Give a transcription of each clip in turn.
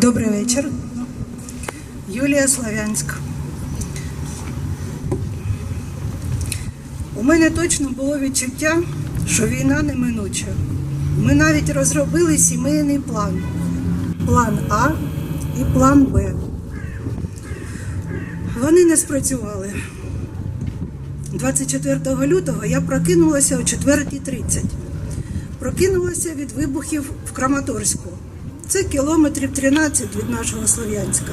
Добрий вечір. Юлія Славянська. У мене точно було відчуття, що війна неминуча. Ми навіть розробили сімейний план. План А і план Б. Вони не спрацювали. 24 лютого я прокинулася о 4.30. Прокинулася від вибухів в Краматорську. Це кілометрів 13 від нашого Слов'янська.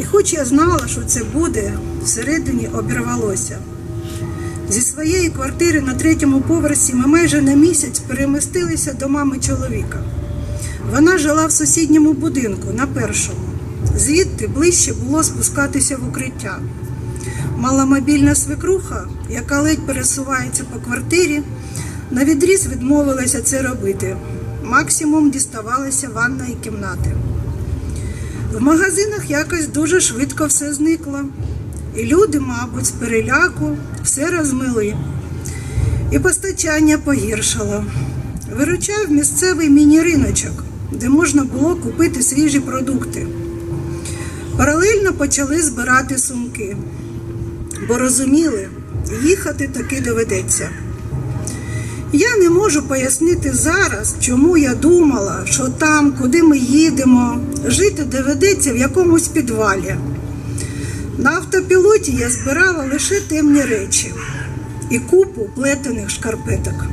І хоч я знала, що це буде, всередині обірвалося. Зі своєї квартири на третьому поверсі ми майже на місяць перемістилися до мами чоловіка. Вона жила в сусідньому будинку на першому. Звідти ближче було спускатися в укриття. Маломобільна свекруха, яка ледь пересувається по квартирі, на відріз відмовилася це робити. Максимум діставалася ванна і кімнати. В магазинах якось дуже швидко все зникло. І люди, мабуть, з переляку все розмили. І постачання погіршало. Виручав місцевий міні-риночок, де можна було купити свіжі продукти. Паралельно почали збирати сумки, бо розуміли, їхати таки доведеться. Я не можу пояснити зараз, чому я думала, що там, куди ми їдемо, жити доведеться в якомусь підвалі. На автопілоті я збирала лише темні речі і купу плетених шкарпеток.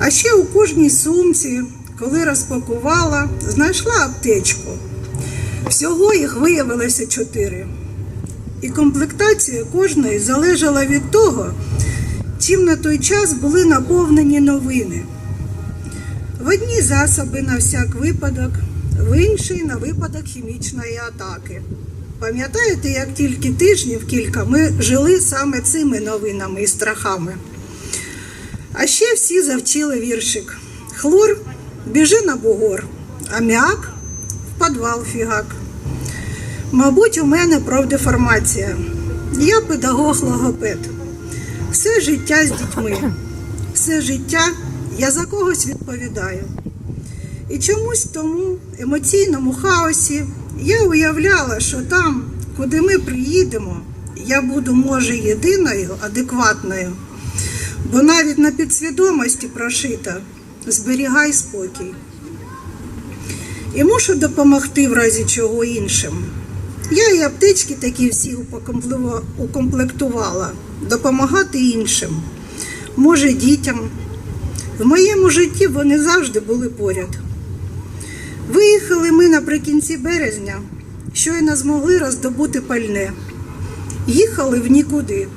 А ще у кожній сумці, коли розпакувала, знайшла аптечку. Всього їх виявилося чотири. І комплектація кожної залежала від того, чим на той час були наповнені новини. В одній засоби на всяк випадок, в іншій на випадок хімічної атаки. Пам'ятаєте, як тільки тижнів кілька ми жили саме цими новинами і страхами. А ще всі завчили віршик. Хлор біжи на бугор, аміак в підвал фігак. Мабуть, у мене профдеформація. Я педагог-логопед. Все життя з дітьми, все життя я за когось відповідаю. І чомусь тому емоційному хаосі я уявляла, що там, куди ми приїдемо, я буду, може, єдиною, адекватною, бо навіть на підсвідомості прошита зберігай спокій. І мушу допомогти в разі чого іншим. Я і аптечки такі всі укомплектувала, допомагати іншим, може, дітям. В моєму житті вони завжди були поряд. Виїхали ми наприкінці березня, щойно змогли роздобути пальне. Їхали в нікуди.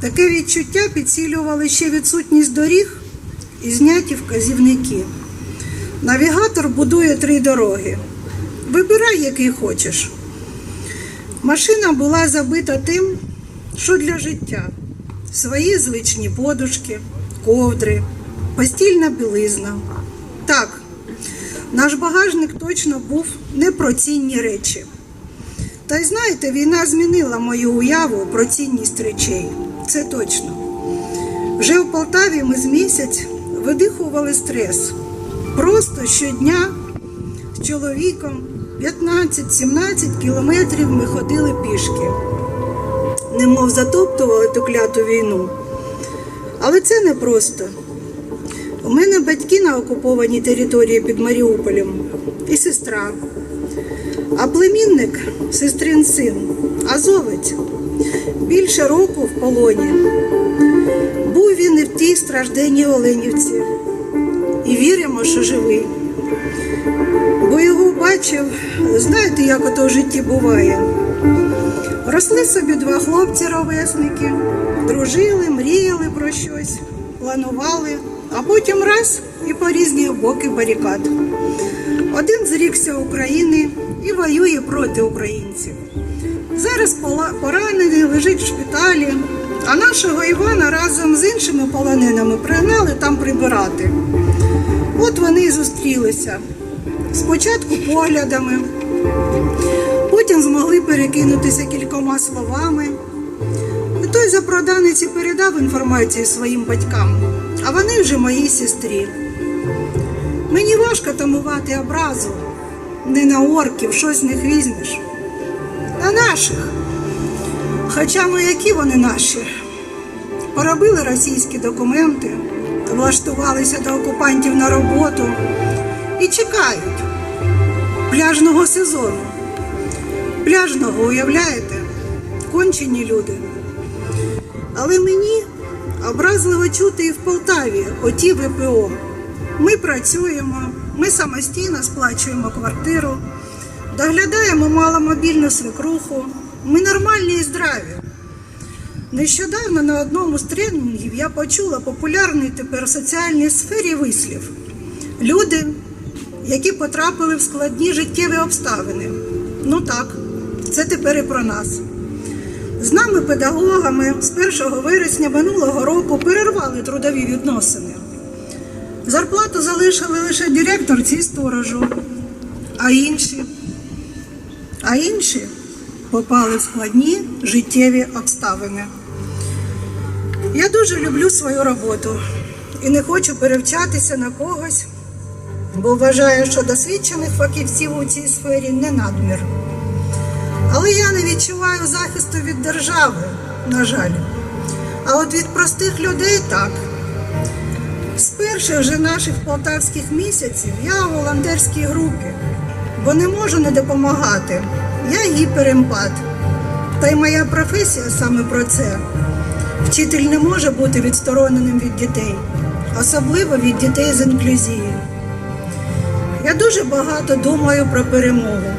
Таке відчуття підсилювали ще відсутність доріг і зняті вказівники. Навігатор будує три дороги. Вибирай, який хочеш. Машина була забита тим, що для життя. Свої звичні подушки, ковдри, постільна білизна. Так, наш багажник точно був не про цінні речі. Та й знаєте, війна змінила мою уяву про цінність речей. Це точно. Вже в Полтаві ми з місяць видихували стрес. Просто щодня з чоловіком 15-17 кілометрів ми ходили пішки, немов затоптували ту кляту війну. Але це не просто. У мене батьки на окупованій території під Маріуполем і сестра. А племінник, сестрин син, азовець, більше року в полоні. Був він і в тій стражденній Оленівці. І віримо, що живий. Бо його бачив, знаєте, як ото в житті буває. Росли собі два хлопці-ровесники, дружили, мріяли про щось, планували, а потім раз і по різні боки барикад. Один зрікся України і воює проти українців. Зараз поранений лежить в шпиталі, а нашого Івана разом з іншими полоненими пригнали там прибирати. От вони і зустрілися. Спочатку поглядами, потім змогли перекинутися кількома словами. І той запроданець і передав інформацію своїм батькам, а вони вже моїй сестрі. Мені важко тамувати образу, не на орків, щось них візьмеш. На наших. Хоча ну які вони наші? Поробили російські документи, влаштувалися до окупантів на роботу і чекають пляжного сезону. Пляжного, уявляєте? Кончені люди. Але мені образливо чути і в Полтаві оті ВПО. Ми працюємо, ми самостійно сплачуємо квартиру, доглядаємо маломобільну свекруху. Ми нормальні і здраві. Нещодавно на одному з тренінгів я почула популярний тепер в соціальній сфері вислів. Люди, які потрапили в складні життєві обставини. Ну так, це тепер і про нас. З нами, педагогами, з 1 вересня минулого року перервали трудові відносини. Зарплату залишили лише директорці і сторожу, а інші, а інші попали в складні життєві обставини. Я дуже люблю свою роботу і не хочу перевчатися на когось, бо вважаю, що досвідчених фахівців у цій сфері не надмір. Але я не відчуваю захисту від держави, на жаль. А от від простих людей так. З перших же наших полтавських місяців я у волонтерській групі, бо не можу не допомагати. Я гіперемпат. Та й моя професія саме про це. Вчитель не може бути відстороненим від дітей, особливо від дітей з інклюзією. Я дуже багато думаю про перемогу,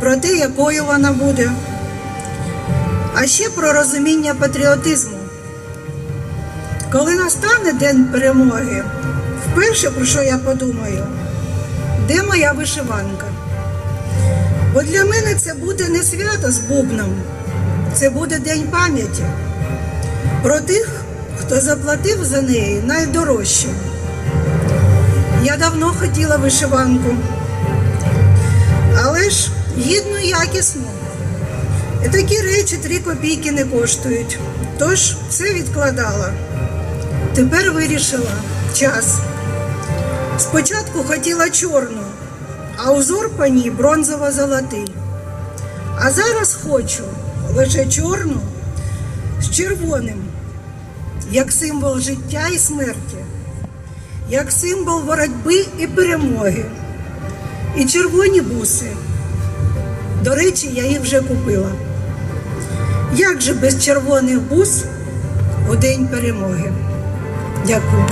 про те, якою вона буде, а ще про розуміння патріотизму. Коли настане день перемоги, вперше про що я подумаю, де моя вишиванка? Бо для мене це буде не свято з бубном, це буде день пам'яті про тих, хто заплатив за неї найдорожче. Я давно хотіла вишиванку, але ж гідну, якісну. І такі речі три копійки не коштують. Тож все відкладала. Тепер вирішила час. Спочатку хотіла чорну, а узор по ній бронзово-золотий. А зараз хочу лише чорну з червоним, як символ життя і смерті, як символ боротьби і перемоги. І червоні буси. До речі, я їх вже купила. Як же без червоних бус у день перемоги? Дякую.